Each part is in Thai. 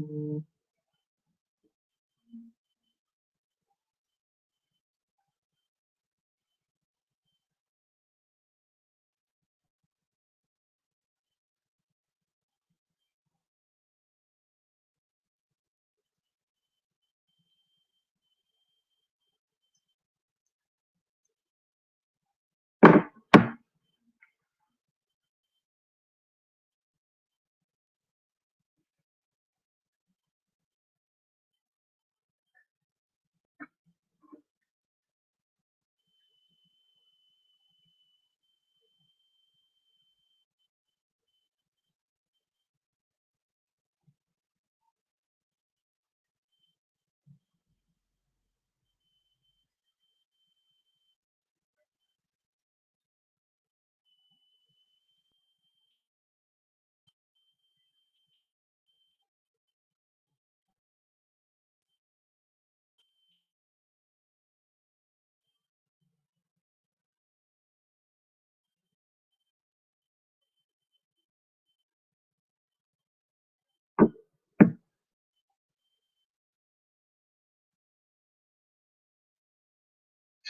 Mm-hmm.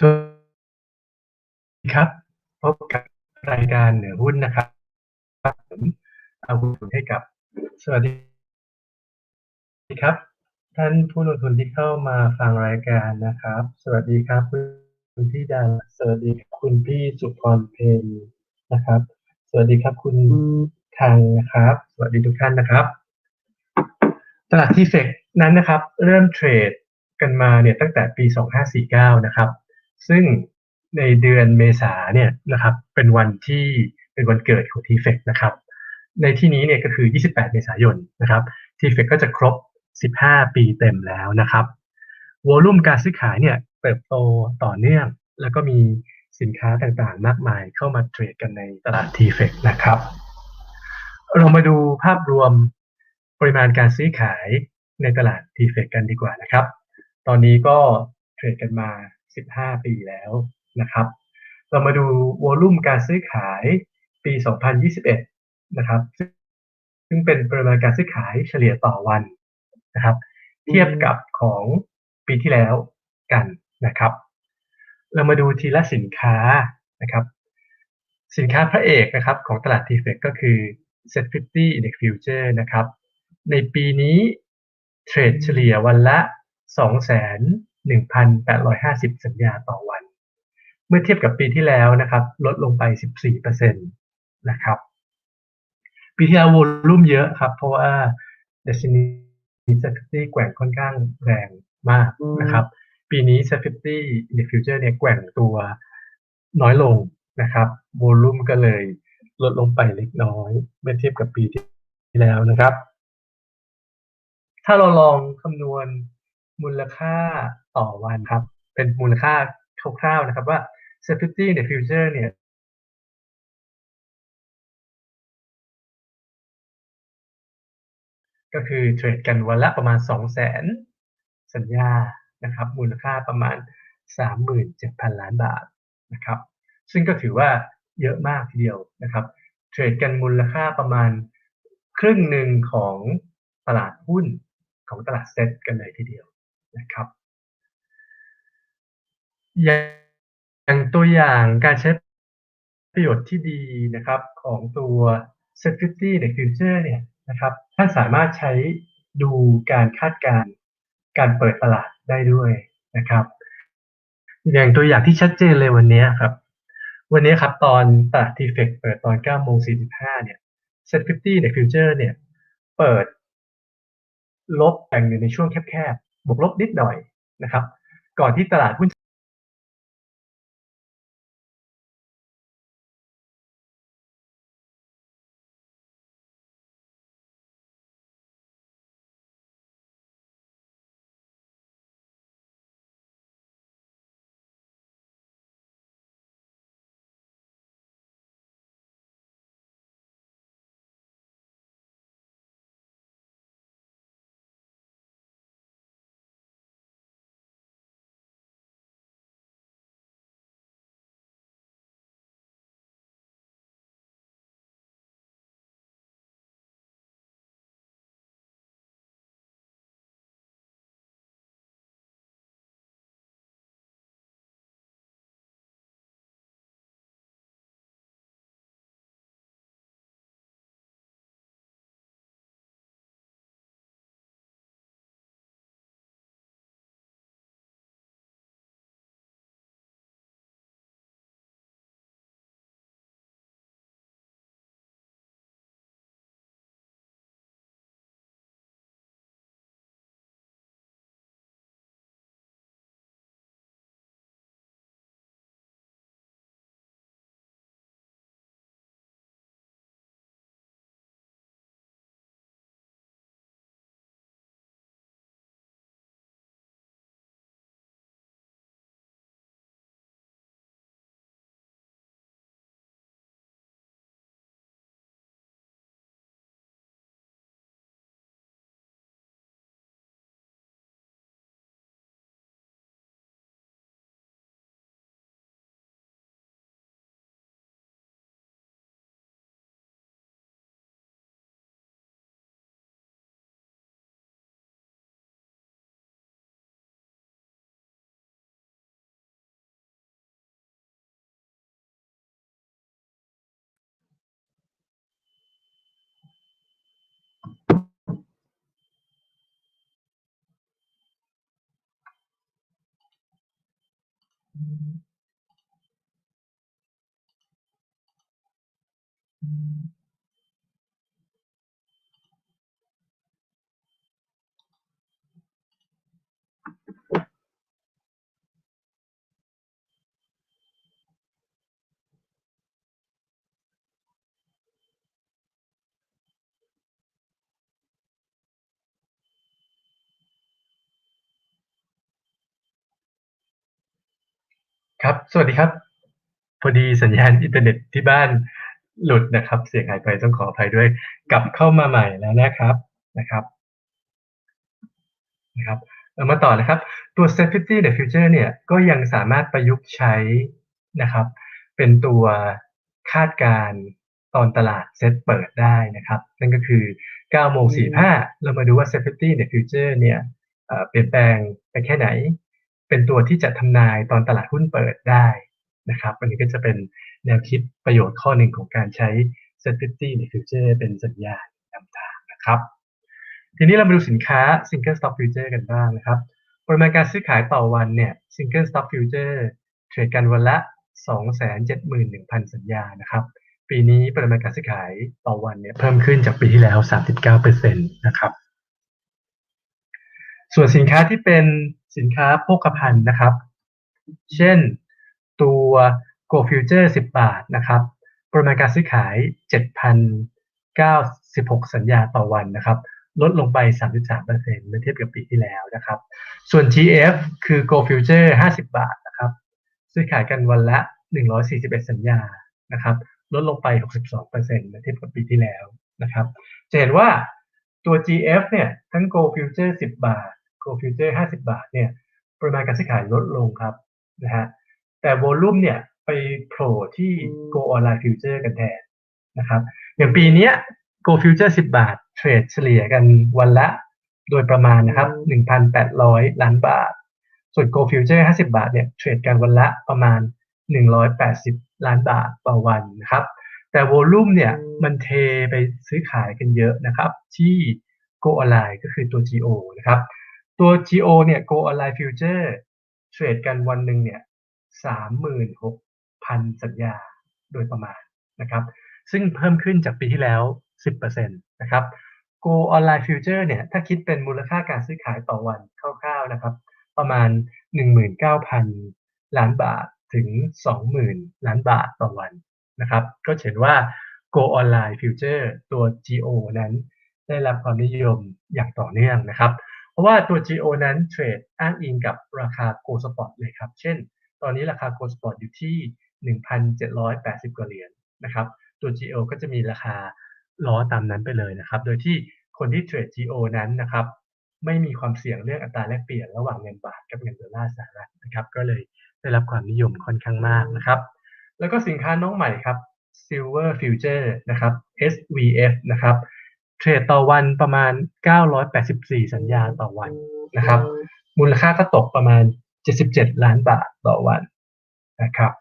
สวัสดีครับ พบกับรายการเหนือหุ้นนะครับผมเอาหุ้นให้กับ สวัสดีครับ ท่านผู้ลงทุนที่เข้ามาฟังรายการนะครับ สวัสดีครับคุณพี่ดาสวัสดีคุณพี่สุพรเพนนะครับ สวัสดีครับคุณทังนะครับ สวัสดีทุกท่านนะครับ ตลาดที่เฟกนั้นนะครับ เริ่มเทรดกันมาเนี่ยตั้งแต่ปี 2549 นะครับ ซึ่งในเดือนเมษาเนี่ยนะครับเป็นวันที่เป็นวันเกิดของทีเฟกนะครับในที่นี้เนี่ยก็คือ 28 เมษายนนะครับทีเฟกก็จะครบ 15 ปีเต็มแล้วนะครับวอลุ่มการซื้อขายเนี่ยเติบโตต่อเนื่อง แล้วก็มีสินค้าต่างๆ มากมายเข้ามาเทรดกันในตลาดทีเฟกนะครับ เรามาดูภาพรวมปริมาณการซื้อขายในตลาดทีเฟกกันดีกว่านะครับ ตอนนี้ก็เทรดกันมา 15 ปีแล้วนะครับ เรามาดูวอลุ่มการซื้อขายปี 2021 นะครับ ซึ่งเป็นปริมาณการซื้อขายเฉลี่ยต่อวันนะครับ เทียบกับของปีที่แล้วกันนะครับ เรามาดูทีละสินค้านะครับ สินค้าพระเอกนะครับของตลาดทีเฟกก็คือ Set 50 Index Future นะครับ ในปีนี้เทรดเฉลี่ยวันละ 1,850 สัญญาต่อวัน เมื่อเทียบกับปีที่แล้วนะครับ ลดลงไป 14%นะครับ ปีที่แล้ววอลุ่มเยอะครับ เพราะว่าดัชนีเซฟตี้แกว่งค่อนข้างแรงมากนะครับ ปีนี้เซฟตี้ในฟิวเจอร์เนี่ยแกว่งตัวน้อยลงนะครับวอลุ่มก็เลยลดลงไปเล็กน้อย เมื่อเทียบกับปีที่แล้วนะครับ ถ้าเราลองคำนวณ มูลค่าต่อวันครับ เป็นมูลค่าคร่าวๆนะครับว่า Safety ใน Future เนี่ยก็คือเทรดกันวันละประมาณ 2 0 0 0 0 0สัญญานะครับ มูลค่าประมาณ 37,000 ล้านบาทนะครับ ซึ่งก็ถือว่าเยอะมากทีเดียวนะครับ เทรดกันมูลค่าประมาณครึ่งหนึ่งของตลาดหุ้นของตลาดเซ็ตกันเลยทีเดียว นะครับ อย่างตัวอย่างการใช้ประโยชน์ที่ดีนะครับของตัว Security ใน Future เนี่ยนะครับท่านสามารถใช้ดูการคาดการณ์การเปิดตลาดได้ด้วยนะครับ อย่างตัวอย่างที่ชัดเจนเลยวันนี้ครับ วันนี้ครับตอนตลาดทีเฟกเปิดตอน9โมง45เนี่ย Set 50ใน Future เนี่ย เปิดลบแบ่งอยู่ในช่วงแคบ บวกลบนิดหน่อยนะครับ ก่อนที่ตลาดหุ้น Thank you. ครับ สวัสดีครับ พอดีสัญญาณอินเทอร์เน็ตที่บ้านหลุดนะครับ เสียงหายไปต้องขออภัยด้วย กลับเข้ามาใหม่แล้วนะครับนะครับนะครับเรามาต่อนะครับ ตัว Safety the Future เนี่ยก็ยังสามารถประยุกต์ใช้นะครับ เป็นตัวคาดการณ์ตอนตลาดเซ็ตเปิดได้นะครับ นั่นก็คือ9โมง45 เรามาดูว่า Safety the Future เนี่ยเปลี่ยนแปลงไปแค่ไหน เป็นตัวที่จะทำนายตอนตลาดหุ้นเปิดได้นะครับ อันนี้ก็จะเป็นแนวคิดประโยชน์ข้อหนึ่งของการใช้ Safety the Future เป็นสัญญาณนำทางนะครับ ทีนี้เรามาดูสินค้า Single Stock Future กันบ้างนะครับ ปริมาณการซื้อขายต่อวันเนี่ย Single Stock Future เทรดกันวันละ 271,000 สัญญานะครับ ปีนี้ปริมาณการซื้อขายต่อวันเนี่ยเพิ่มขึ้นจากปีที่แล้ว 39%นะครับ ส่วนสินค้าที่เป็น สินค้าโภคภัณฑ์นะครับ เช่นตัว Go Future 10 บาทนะครับปริมาณการซื้อขาย 7,096 สัญญาต่อวันนะครับ ลดลงไป 33%เมื่อเทียบกับปีที่แล้วนะครับ ส่วน GF คือ Go Future 50 บาทนะครับ ซื้อขายกันวันละ 141 สัญญานะครับ ลดลงไป 62%เมื่อเทียบกับปีที่แล้วนะครับ จะเห็นว่าตัว GF เนี่ย ทั้ง Go Future 10 บาท Go Future 50 บาทเนี่ยปริมาณการซื้อขายลดลงครับนะฮะแต่โวลุ่มเนี่ยไปโผล่ที่ Go Online Future กันแทนนะครับอย่างปีนี้ Go Future 10 บาท เทรดเฉลี่ยกันวันละโดยประมาณนะครับ 1,800 ล้านบาท ส่วน Go Future 50 บาทเนี่ยเทรดกันวันละประมาณ 180 ล้านบาทต่อวันนะครับแต่โวลุ่มเนี่ยมันเทไปซื้อขายกันเยอะนะครับ ที่ Go Online ก็คือตัว GO นะครับ ตัว GO เนี่ย Go Online Future เทรดกันวันหนึ่งเนี่ย36,000สัญญาโดยประมาณนะครับ ซึ่งเพิ่มขึ้นจากปีที่แล้ว 10%นะครับ Go Online Future เนี่ย ถ้าคิดเป็นมูลค่าการซื้อขายต่อวันคร่าวๆนะครับ ประมาณ 19,000 ล้านบาทถึง 20,000 ล้านบาทต่อวันนะครับ ก็เห็นว่า Go Online Future ตัว GO นั้น ได้รับความนิยมอย่างต่อเนื่องนะครับ ราะว่าตัว GO นั้นเทรดอ้างอิงกับราคา Go Spot เลยครับ เช่น ตอนนี้ราคา Go Spot อยู่ที่ 1,780 กว่าเหรียญนะครับ ตัว GO ก็จะมีราคาล้อตามนั้นไปเลยนะครับ โดยที่คนที่เทรด GO นั้นนะครับ ไม่มีความเสี่ยงเรื่องอัตราแลกเปลี่ยนระหว่างเงินบาทกับเงินดอลลาร์สหรัฐนะครับ ก็เลยได้รับความนิยมค่อนข้างมากนะครับ แล้วก็สินค้าน้องใหม่ครับ Silver Future นะครับ SVF นะครับ เทรดต่อวันประมาณ 984 สัญญาต่อวันนะครับ มูลค่าก็ตกประมาณ 77 ล้านบาทต่อวันนะครับ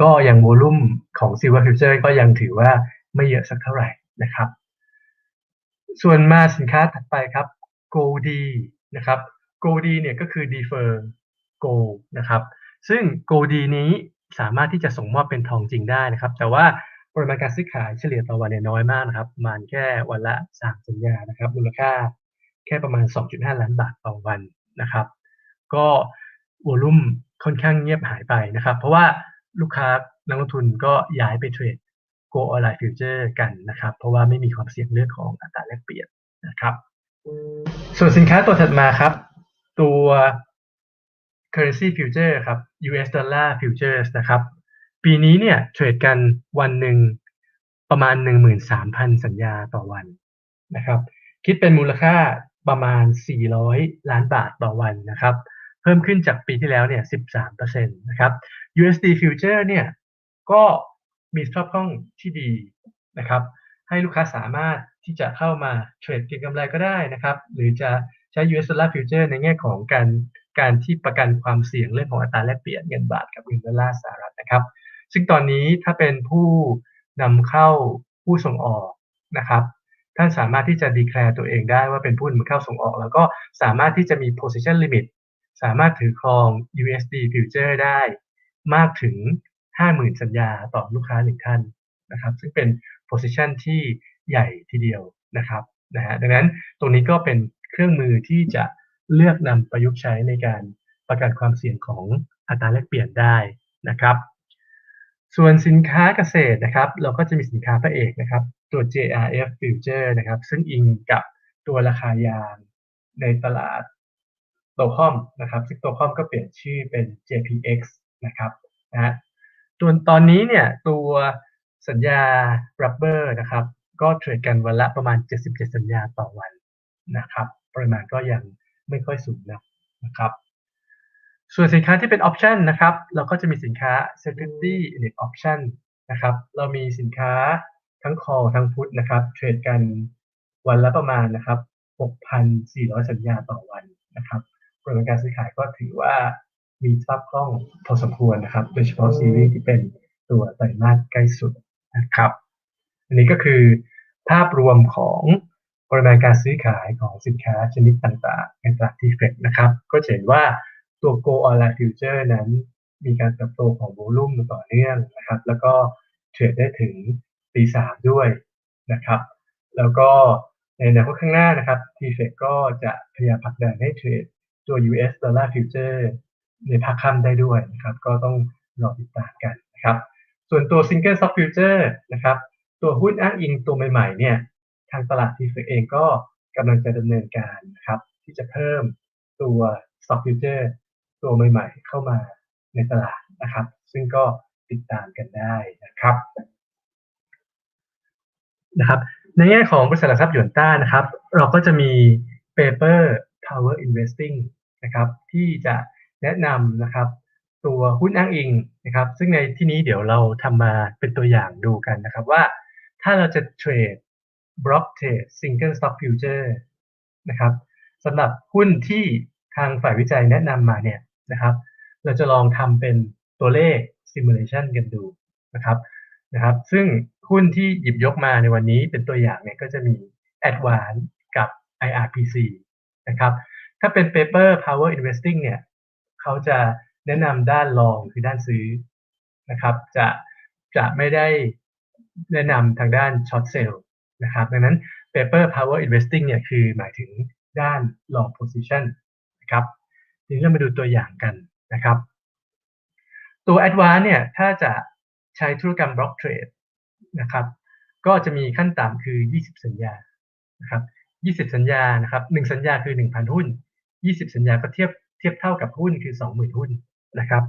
ก็อยังโวลุ่มของ Silver Future ก็ยังถือว่าไม่เยอะสักเท่าไหร่นะครับ ส่วนมาสินค้าถัดไปครับ Gold นะครับ Gold เนี่ยก็คือ Defer Go นะครับ ซึ่ง Gold นี้สามารถที่จะส่งมอบเป็นทองจริงได้นะครับ แต่ว่า ปริมาณการซื้อขายเฉลี่ยต่อวันเนี่ยน้อยมากนะครับประมาณแค่วันละ3สัญญานะครับมูลค่าแค่ประมาณ 2.5 ล้านบาทต่อวันนะครับ ก็วอลุ่มค่อนข้างเงียบหายไปนะครับ เพราะว่าลูกค้านักลงทุนก็ย้ายไปเทรด Go Online Future กันนะครับ เพราะว่าไม่มีความเสี่ยงเรื่องของอัตราแลกเปลี่ยนนะครับ ส่วนสินค้าตัวถัดมาครับ ตัว currency future ครับ US dollar futures นะครับ ปีนี้เนี่ยเทรดกันวันหนึ่งประมาณ 13,000 สัญญาต่อวันนะครับ คิดเป็นมูลค่าประมาณ 400 ล้านบาทต่อวันนะครับ เพิ่มขึ้นจากปีที่แล้วเนี่ย 13%นะครับ USD future เนี่ยก็มีสภาพคล่องที่ดีนะครับ ให้ลูกค้าสามารถที่จะเข้ามาเทรดเก็งกำไรก็ได้นะครับ หรือจะใช้ US dollar future ในแง่ของการการที่ประกันความเสี่ยงเรื่องของอัตราแลกเปลี่ยนเงินบาทกับเงินดอลลาร์สหรัฐนะครับ ซึ่งตอนนี้ถ้าเป็นผู้นำเข้าผู้ส่งออกนะครับท่านสามารถที่จะดีแคลร์ตัวเองได้ว่าเป็นผู้นำเข้าส่งออก แล้วก็สามารถที่จะมี position limit สามารถถือครอง USD Future ได้มากถึง 50,000 สัญญาต่อลูกค้าหนึ่งท่านนะครับ ซึ่งเป็น position ที่ใหญ่ทีเดียวนะครับนะฮะดังนั้นตรงนี้ก็เป็นเครื่องมือที่จะเลือกนำประยุกต์ใช้ในการประกันความเสี่ยงของอัตราแลกเปลี่ยนได้นะครับ ส่วนสินค้าเกษตรนะครับ เราก็จะมีสินค้าพระเอกนะครับ ตัว JRF Future นะครับ ซึ่งอิงกับตัวราคายางในตลาดโตคอมนะครับ ซึ่งโตคอมก็เปลี่ยนชื่อเป็น JPX นะครับนะฮะตัวตอนนี้เนี่ยตัวสัญญา rubber นะครับ ก็เทรดกันวันละประมาณ 77 สัญญาต่อวันนะครับ ปริมาณก็ยังไม่ค่อยสูงนะนะครับ ส่วนสินค้าที่เป็นออปชันนะครับ เราก็จะมีสินค้า security index option นะครับ เรามีสินค้าทั้ง call ทั้ง put นะครับ เทรดกันวันละประมาณนะครับ 6,400 สัญญาต่อวันนะครับปริมาณการซื้อขายก็ถือว่ามีสภาพคล่องพอสมควรนะครับ โดยเฉพาะซีรีส์ที่เป็นตัวไตรมาสใกล้สุดนะครับ อันนี้ก็คือภาพรวมของปริมาณการซื้อขายของสินค้าชนิดต่างๆในตลาดทีเฟกนะครับ ก็จะเห็นว่า ตัว Go Online Future นั้นมีการเติบโตของโวลุ่มต่อเนื่องนะครับ แล้วก็เทรดได้ถึงตีสามด้วยนะครับ แล้วก็ในอนาคตข้างหน้านะครับ t f e c ก็จะพยายามผลักดันให้เทรดตัว US Dollar Future ในภาคค่ำได้ด้วยนะครับ ก็ต้องรอติดตามกันนะครับ ส่วนตัว Single Stock Future นะครับ ตัวหุ้นอ้างอิงตัวใหม่ๆเนี่ย ทางตลาด t f e c เองก็กำลังจะดำเนินการนะครับ ที่จะเพิ่มตัว Stock Future ตัวใหม่ๆเข้ามาในตลาดนะครับ ซึ่งก็ติดตามกันได้นะครับนะครับ ในแง่ของบริษัทหลักทรัพย์หยวนต้านะครับ เราก็จะมี paper power investing นะครับ ที่จะแนะนำนะครับ ตัวหุ้นอ้างอิงนะครับ ซึ่งในที่นี้เดี๋ยวเราทำมาเป็นตัวอย่างดูกันนะครับว่าถ้าเราจะเทรด block trade single stock future นะครับสำหรับหุ้นที่ทางฝ่ายวิจัยแนะนำมาเนี่ย นะครับ เราจะลองทำเป็นตัวเลข simulation กันดูนะครับนะครับ ซึ่งหุ้นที่หยิบยกมาในวันนี้เป็นตัวอย่างเนี่ยก็จะมี Advance กับ IRPC นะครับ ถ้าเป็น paper power investing เนี่ยเขาจะแนะนำด้านลองคือด้านซื้อนะครับ จะจะไม่ได้แนะนำทางด้าน short sale นะครับดังนั้น paper power investing เนี่ยคือหมายถึงด้าน long position นะครับ ทีนี้เรามาดูตัวอย่างกันนะครับ ตัว Advance เนี่ยถ้าจะใช้ธุรกรรม block trade นะครับ ก็จะมีขั้นต่ำคือ 20 สัญญานะครับ20 สัญญานะครับ1สัญญาคือ 1,000 หุ้น 20 สัญญาก็เทียบเทียบเท่ากับหุ้นคือ 20,000 หุ้นนะครับ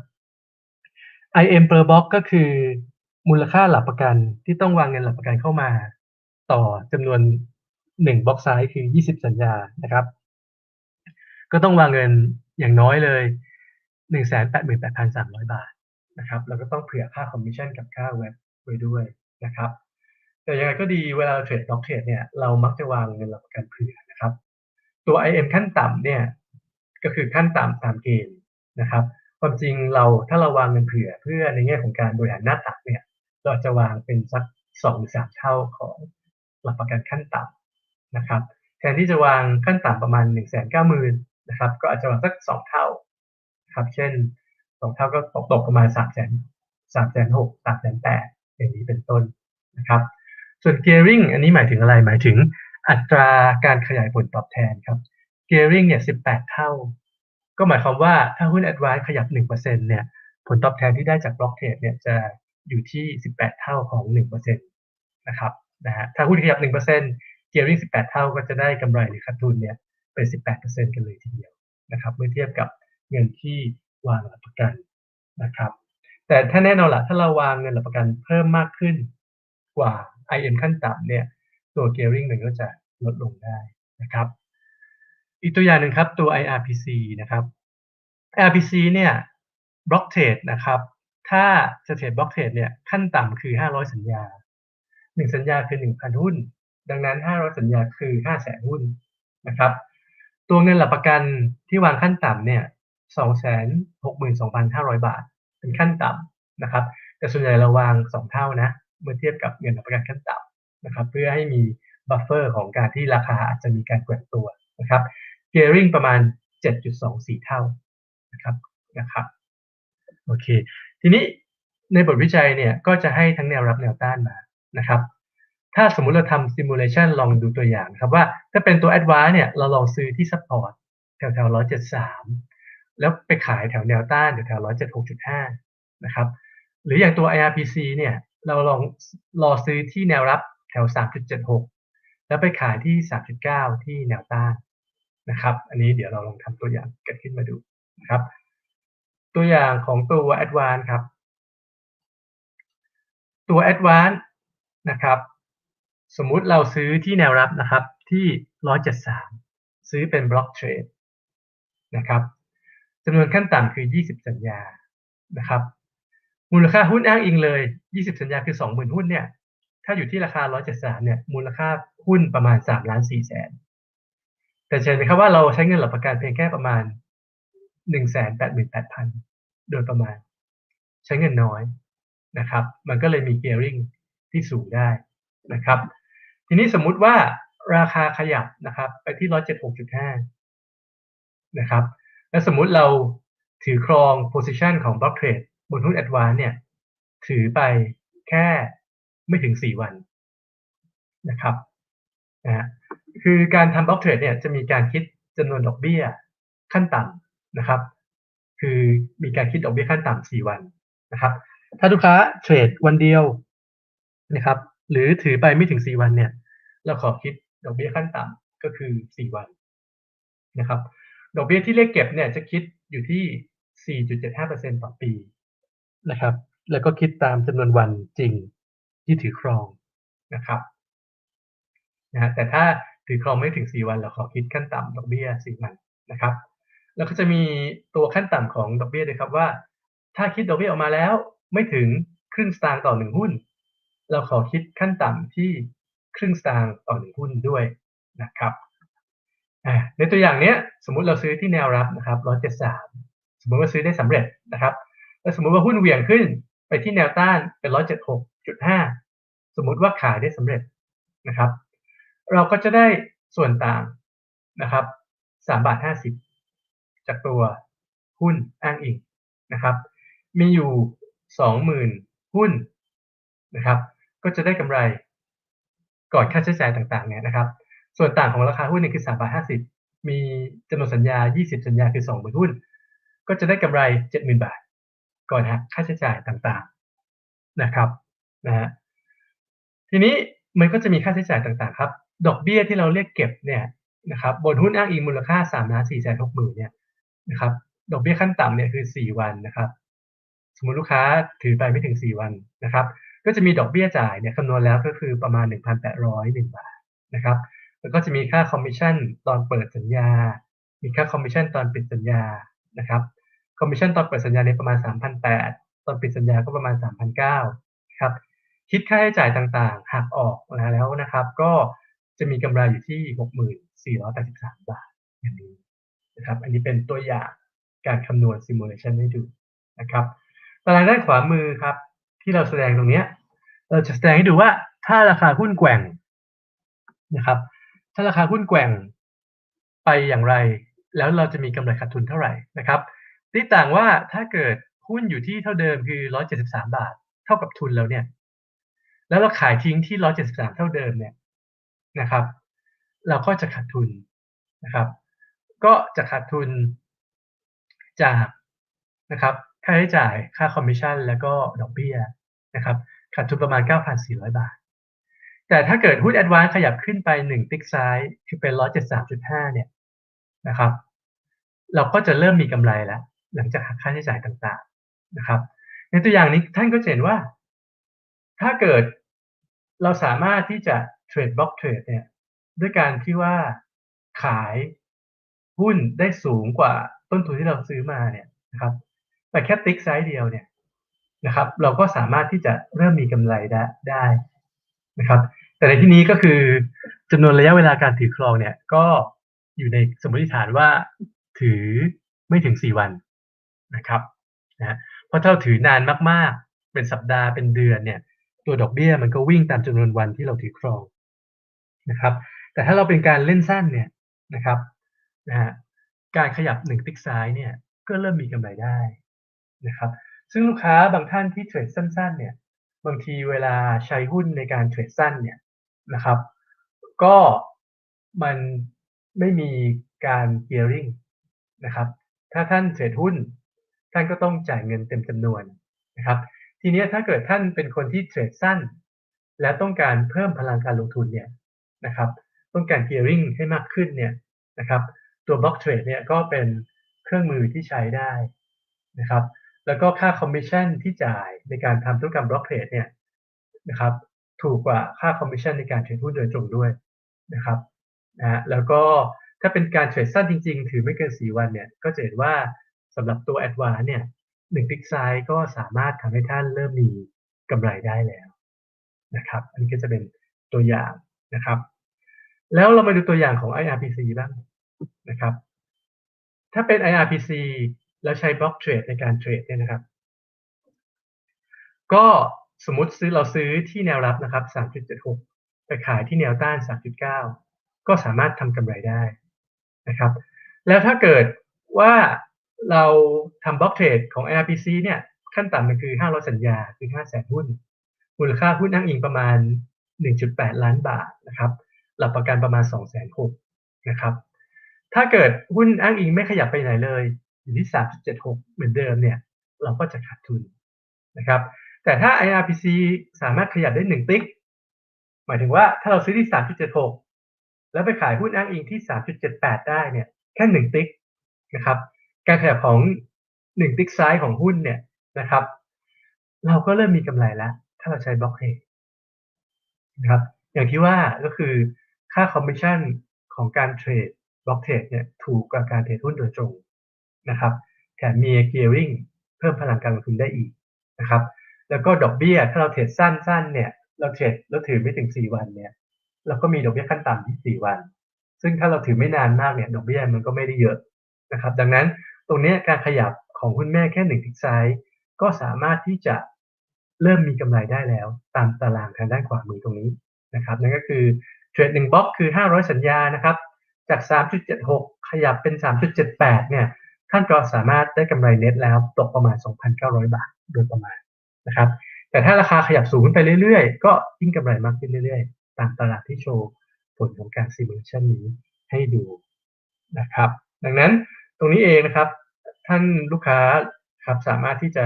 IM per block ก็คือมูลค่าหลักประกันที่ต้องวางเงินหลักประกันเข้ามา ต่อจำนวน1บล็อกไซส์คือ 20 สัญญานะครับ ก็ต้องวางเงิน อย่างน้อยเลย 188,300 บาทนะครับแล้วก็ต้องเผื่อค่าคอมมิชชั่นกับค่าเว็บไว้ด้วยนะครับ แต่ยังไงก็ดีเวลาเทรดบล็อกเทรดเนี่ยเรามักจะวางเงินหลักประกันเผื่อนะครับ ตัว IM ขั้นต่ำเนี่ยก็คือขั้นต่ำตามเกณฑ์นะครับ ความจริงเราถ้าเราวางเงินเผื่อเพื่อในแง่ของการบริหารหน้าตักเนี่ยเราจะวางเป็นสักสองสามเท่าของหลักประกันขั้นต่ำนะครับ แทนที่จะวางขั้นต่ำประมาณหนึ่งแสนเก้าหมื่ นะครับ ก็อาจจะวางสักสองเท่าครับ เช่นสองเท่าก็ตกตกประมาณสามแสนสามแสนหกสามแสนแปดอย่างนี้เป็นต้นนะครับ ส่วน gearing อันนี้หมายถึงอะไรหมายถึงอัตราการขยายผลตอบแทนครับ gearing เนี่ย18เท่า ก็หมายความว่าถ้าหุ้น Advance ขยับ1%เปอร์เซ็นเนี่ยผลตอบแทนที่ได้จาก Block Trade เนี่ยจะอยู่ที่ 18 เท่าของ 1%นะครับนะฮะถ้าหุ้นขยับ 1% gearing 18 เท่าก็จะได้กำไรหรือขาดทุนเนี่ย เป็น 18%กันเลยทีเดียวนะครับเมื่อเทียบกับเงินที่วางหลักประกันนะครับ แต่ถ้าแน่นอนละถ้าเราวางเงินหลักประกันเพิ่มมากขึ้นกว่า IM ขั้นต่ำเนี่ยตัว gearing มันก็จะลดลงได้นะครับ อีกตัวอย่างหนึ่งครับตัว IRPC นะครับ IRPC เนี่ย block trade นะครับ ถ้าจะเทรด block trade เนี่ยขั้นต่ำคือ 500 สัญญา 1 สัญญาคือ 1,000 หุ้น ดังนั้น 500 สัญญาคือ 500,000หุ้นนะครับ ตัวเงินหลักประกันที่วางขั้นต่ำเนี่ย262,500บาท เป็นขั้นต่ำนะครับ แต่ส่วนใหญ่เราวาง2เท่านะเมื่อเทียบกับเงินหลักประกันขั้นต่ำนะครับ เพื่อให้มีบัฟเฟอร์ของการที่ราคาอาจจะมีการแกว่งตัวนะครับ gearing ประมาณ 7.24 เท่านะครับนะครับโอเค ทีนี้ในบทวิจัยเนี่ยก็จะให้ทั้งแนวรับแนวต้านมานะครับ ถ้าสมมุติเราทำ simulation ลองดูตัวอย่างครับว่าถ้าเป็นตัว advance เนี่ยเราลองซื้อที่ support แถวแถว173แล้วไปขายแถวแนวต้านแถวแถว176.5นะครับหรืออย่างตัว IRPC เนี่ยเราลองรอซื้อที่แนวรับแถว3.76แล้วไปขายที่3.9ที่แนวต้านนะครับ อันนี้เดี๋ยวเราลองทำตัวอย่างกันขึ้นมาดูนะครับ ตัวอย่างของตัว Advance ครับ ตัว Advance นะครับ สมมุติเราซื้อที่แนวรับนะครับที่173ซื้อเป็นบล็อกเทรดนะครับจำนวนขั้นต่ำคือ 20 สัญญานะครับ มูลค่าหุ้นอ้างอิงเลย 20 สัญญาคือ 20,000 หุ้นเนี่ย ถ้าอยู่ที่ราคา 173 เนี่ย มูลค่าหุ้นประมาณ3ล้าน4แสน แต่เห็นไหมครับว่าเราใช้เงินหลักประกันเพียงแค่ประมาณ 188,000 โดยประมาณ ใช้เงินน้อยนะครับ มันก็เลยมี gearing ที่สูงได้ นะครับ ทีนี้สมมุติว่าราคาขยับนะครับ ไปที่176.5นะครับ แล้วสมมุติเราถือครอง position ของ block trade บนหุ้น advance เนี่ย ถือไปแค่ไม่ถึง4วันนะครับนะคือการทำ block trade เนี่ยจะมีการคิดจำนวนดอกเบี้ยขั้นต่ำนะครับ คือมีการคิดดอกเบี้ยขั้นต่ำ4วันนะครับ ถ้าลูกค้าเทรดวันเดียวนะครับ หรือถือไปไม่ถึง4วันเนี่ย เราขอคิดดอกเบี้ยขั้นต่ำก็คือ4วันนะครับ ดอกเบี้ยที่เรียกเก็บเนี่ยจะคิดอยู่ที่ 4.75%ต่อปีนะครับ แล้วก็คิดตามจำนวนวันจริงที่ถือครองนะครับนะฮะแต่ถ้าถือครองไม่ถึง 4 วันเราขอคิดขั้นต่ำดอกเบี้ย 4 วันนะครับ แล้วก็จะมีตัวขั้นต่ำของดอกเบี้ยด้วยครับว่า ถ้าคิดดอกเบี้ยออกมาแล้วไม่ถึงครึ่งสตางค์ต่อหนึ่งหุ้น เราขอคิดขั้นต่ำที่ครึ่งสตางค์ต่อหนึ่งหุ้นด้วยนะครับในตัวอย่างเนี้ยสมมุติเราซื้อที่แนวรับนะครับ173สมมุติว่าซื้อได้สำเร็จนะครับ แล้วสมมุติว่าหุ้นเหวี่ยงขึ้นไปที่แนวต้านเป็น176.5สมมุติว่าขายได้สำเร็จนะครับ เราก็จะได้ส่วนต่างนะครับ3บาท50จากตัวหุ้นอ้างอิงนะครับ มีอยู่20,000หุ้นนะครับ ก็จะได้กำไรก่อนค่าใช้จ่ายต่างๆเนี่ยนะครับ ส่วนต่างของราคาหุ้นเนี่ยคือ3บาท50 มีจำนวนสัญญา 20 สัญญาคือ20,000หุ้น ก็จะได้กำไร 70,000 บาท ก่อนหักค่าใช้จ่ายต่างๆนะครับนะฮะทีนี้มันก็จะมีค่าใช้จ่ายต่างๆครับ ดอกเบี้ยที่เราเรียกเก็บเนี่ยนะครับบนหุ้นอ้างอิงมูลค่า3ล้าน4แสน6หมื่นเนี่ยนะครับดอกเบี้ยขั้นต่ำเนี่ยคือ 4 วันนะครับ สมมติลูกค้าถือไปไม่ถึง 4 วันนะครับ ก็จะมีดอกเบี้ยจ่ายเนี่ยคำนวณแล้วก็คือประมาณ 1,801 บาทนะครับแล้วก็จะมีค่าคอมมิชชั่นตอนเปิดสัญญา มีค่าคอมมิชชั่นตอนปิดสัญญานะครับคอมมิชชั่นตอนเปิดสัญญาเนี่ยประมาณ 3,800 ตอนปิดสัญญาก็ประมาณ 3,900ครับคิดค่าใช้จ่ายต่างๆหักออกแล้วนะครับ ก็จะมีกำไรอยู่ที่64,483 บาทอย่างนี้นะครับอันนี้เป็นตัวอย่างการคำนวณ simulation ให้ดูนะครับตารางด้านขวามือครับ ที่เราแสดงตรงนี้เราจะแสดงให้ดูว่าถ้าราคาหุ้นแกว่งนะครับ ถ้าราคาหุ้นแกว่งไปอย่างไร แล้วเราจะมีกำไรขาดทุนเท่าไหร่นะครับตีต่างว่าถ้าเกิดหุ้นอยู่ที่เท่าเดิมคือ 173 บาท เท่ากับทุนแล้วเนี่ย แล้วเราขายทิ้งที่ 173 เท่าเดิมเนี่ยนะครับ เราก็จะขาดทุนนะครับ ก็จะขาดทุนจากนะครับ ค่าใช้จ่าย ค่าคอมมิชชั่น แล้วก็ดอกเบี้ยนะครับขาดทุนประมาณ 9,400 บาท แต่ถ้าเกิดหุ้นแอดวานขยับขึ้นไป 1 ติ๊กซ้าย คือเป็น 173.5 เนี่ยนะครับ เราก็จะเริ่มมีกำไรแล้ว หลังจากหักค่าใช้จ่ายต่างๆนะครับ ในตัวอย่างนี้ท่านก็เห็นว่า ถ้าเกิดเราสามารถที่จะเทรดบล็อกเทรดเนี่ยด้วยการที่ว่าขายหุ้นได้สูงกว่าต้นทุนที่เราซื้อมาเนี่ยนะครับ แต่แค่ติ๊กไซส์เดียวเนี่ยนะครับ เราก็สามารถที่จะเริ่มมีกำไรได้ได้นะครับ แต่ในที่นี้ก็คือจำนวนระยะเวลาการถือครองเนี่ย ก็อยู่ในสมมติฐานว่าถือไม่ถึง4วันนะครับนะเพราะถ้าถือนานมากๆ เป็นสัปดาห์เป็นเดือนเนี่ย ตัวดอกเบี้ยมันก็วิ่งตามจำนวนวันที่เราถือครองนะครับ แต่ถ้าเราเป็นการเล่นสั้นเนี่ยนะครับนะฮะการขยับหนึ่งติ๊กซ้ายเนี่ยก็เริ่มมีกำไรได้ นะครับซึ่งลูกค้าบางท่านที่เทรดสั้นๆเนี่ยบางทีเวลาใช้หุ้นในการเทรดสั้นเนี่ยนะครับก็มันไม่มีการเกียร์ริงนะครับถ้าท่านเทรดหุ้น ท่านก็ต้องจ่ายเงินเต็มจำนวนนะครับทีนี้ถ้าเกิดท่านเป็นคนที่เทรดสั้น และต้องการเพิ่มพลังการลงทุนเนี่ยนะครับต้องการเกียร์ริงให้มากขึ้นเนี่ยนะครับตัวบล็อกเทรดเนี่ยก็เป็นเครื่องมือที่ใช้ได้นะครับ แล้วก็ค่าคอมมิชชั่นที่จ่ายในการทำธุรกรรมบล็อกเทรดเนี่ยนะครับถูกกว่าค่าคอมมิชชั่นในการเทรดหุ้นโดยตรงด้วยนะครับนะแล้วก็ถ้าเป็นการเทรดสั้นจริง ๆ ถือไม่เกิน 4 วันเนี่ยก็จะเห็นว่าสำหรับตัว a d v a n c e เนี่ยหนึ่งติ๊กไซก็สามารถทำให้ท่านเริ่มมีกำไรได้แล้วนะครับ อันนี้ก็จะเป็นตัวอย่างนะครับ แล้วเรามาดูตัวอย่างของ IRPC บ้างนะครับ ถ้าเป็น IRPC แล้วใช้บล็อกเทรดในการเทรดเนี่ยนะครับ ก็สมมติซื้อเราซื้อที่แนวรับนะครับ 3.76 ไปขายที่แนวต้าน 3.9 ก็สามารถทำกำไรได้นะครับ แล้วถ้าเกิดว่าเราทำบล็อกเทรดของ IRPC เนี่ยขั้นต่ำมันคือ 500 สัญญาคือ 500แสนหุ้น มูลค่าหุ้นอ้างอิงประมาณ 1.8 ล้านบาทนะครับ หลักประกันประมาณ 2 6 0 0 0นะครับ ถ้าเกิดหุ้นอ้างอิงไม่ขยับไปไหนเลย อยู่ที่3.76เหมือนเดิมเนี่ย เราก็จะขาดทุนนะครับ แต่ถ้า IRPC สามารถขยับได้1ติ๊ก หมายถึงว่าถ้าเราซื้อที่3.76แล้วไปขายหุ้นอ้างอิงที่3.78ได้เนี่ยแค่1ติ๊กนะครับ การขยับของ1ติ๊กซ้ายของหุ้นเนี่ยนะครับ เราก็เริ่มมีกำไรแล้ว ถ้าเราใช้บล็อกเทรดนะครับ อย่างที่ว่าก็คือค่าคอมมิชชั่นของการเทรดบล็อกเทรดเนี่ยถูกกว่าการเทรดหุ้นโดยตรง นะครับแถมมีเกียร์ริงเพิ่มพลังการลงทุนได้อีกนะครับ แล้วก็ดอกเบี้ยถ้าเราเทรดสั้นๆเนี่ยเราเทรดแล้วถือไม่ถึง 4 วันเนี่ยเราก็มีดอกเบี้ยขั้นต่ำที่ 4 วัน ซึ่งถ้าเราถือไม่นานมากเนี่ยดอกเบี้ยมันก็ไม่ได้เยอะนะครับ ดังนั้นตรงนี้การขยับของหุ้นแม่แค่หนึ่งทิกไซส์ก็สามารถที่จะเริ่มมีกำไรได้แล้ว ตามตารางทางด้านขวามือตรงนี้นะครับนั่นก็คือเทรดหนึ่งบล็อกคือ 500 สัญญานะครับจาก 3.76 ขยับเป็น 3.78 เนี่ย ท่านก็สามารถได้กำไรเน็ตแล้วตกประมาณ 2,900 บาทโดยประมาณนะครับ แต่ถ้าราคาขยับสูงขึ้นไปเรื่อยๆ ก็ยิ่งกำไรมากขึ้นเรื่อยๆ ตามตลาดที่โชว์ผลของการซิมูเลชันนี้ให้ดูนะครับ ดังนั้นตรงนี้เองนะครับ ท่านลูกค้าครับสามารถที่จะ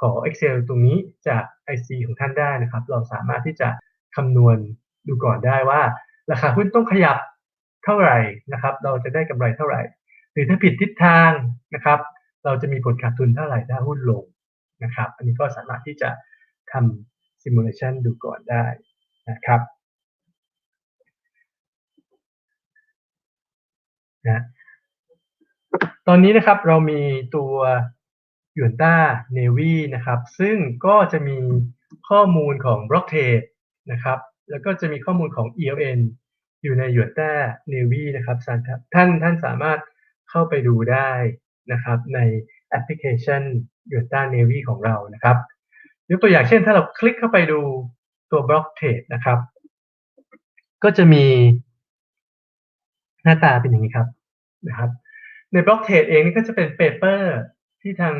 ขอ Excel ตรงนี้จาก IC ของท่านได้นะครับ เราสามารถที่จะคำนวณดูก่อนได้ว่า ราคาหุ้นต้องขยับเท่าไหร่นะครับ เราจะได้กำไรเท่าไหร่ รือถ้าผิดทิศทางนะครับ เราจะมีผลขาดทุนเท่าไหร่ถ้าหุ้นลงนะครับ อันนี้ก็สามารถที่จะทำ simulation ดูก่อนได้นะครับนะตอนนี้นะครับเรามีตัวยูนต้าเนวีนะครับ ซึ่งก็จะมีข้อมูลของบล็อกเทดนะครับ แล้วก็จะมีข้อมูลของ ELN อยู่ในยูนต้าเนวีนะครับท่านท่านสามารถ เข้าไปดูได้นะครับในแอปพลิเคชันยูนต้าเนวีของเรานะครับยกตัวอย่างเช่นถ้าเราคลิกเข้าไปดูตัวบล็อกเทรดนะครับ ก็จะมีหน้าตาเป็นอย่างนี้ครับนะครับ ในบล็อกเทรดเองนี่ก็จะเป็นเปเปอร์ที่ทาง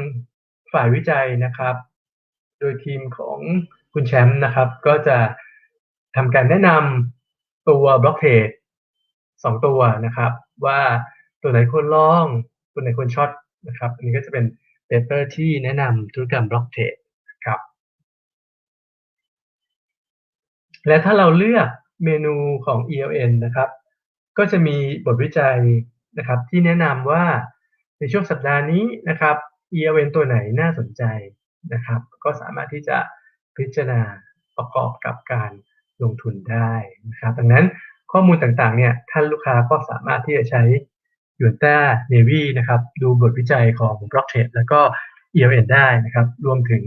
ฝ่ายวิจัยนะครับ โดยทีมของคุณแชมป์นะครับ ก็จะทำการแนะนำตัวบล็อกเทรดสองตัวนะครับ ว่า ตัวไหนควรลอง ตัวไหนควรช็อตนะครับ อันนี้ก็จะเป็นเปเปอร์ที่แนะนำธุรกรรมบล็อกเทรดครับ และถ้าเราเลือกเมนูของ ELN นะครับ ก็จะมีบทวิจัยนะครับที่แนะนำว่าในช่วงสัปดาห์นี้นะครับ ELN ตัวไหนน่าสนใจนะครับ ก็สามารถที่จะพิจารณาประกอบกับการลงทุนได้นะครับ ดังนั้นข้อมูลต่างๆเนี่ยท่านลูกค้าก็สามารถที่จะใช้ ยูนต้าเนวีนะครับดูบทวิจัยของ b l o c k t r a d e แล้วก็ ELN ได้นะครับ รวมถึง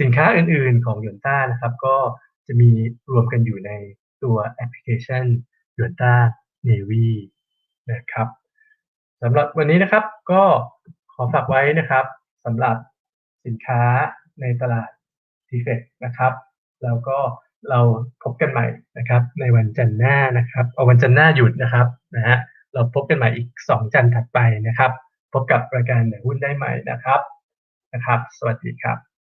สินค้าอื่นๆของยูนต้านะครับ ก็จะมีรวมกันอยู่ในตัวแอปพลิเคชันยูนต้าเนวีนะครับสำหรับวันนี้นะครับก็ขอฝากไว้นะครับสำหรับสินค้าในตลาดทีเฟกนะครับ แล้วก็เราพบกันใหม่นะครับ ในวันจันทร์หน้านะครับ เอาวันจันทร์หน้าหยุดนะครับนะฮะ เราพบกันใหม่อีก 2 จันทร์ถัดไปนะครับพพบกับรายการเหนือหุ้นได้ใหม่นะครับนะครับ สวัสดีครับ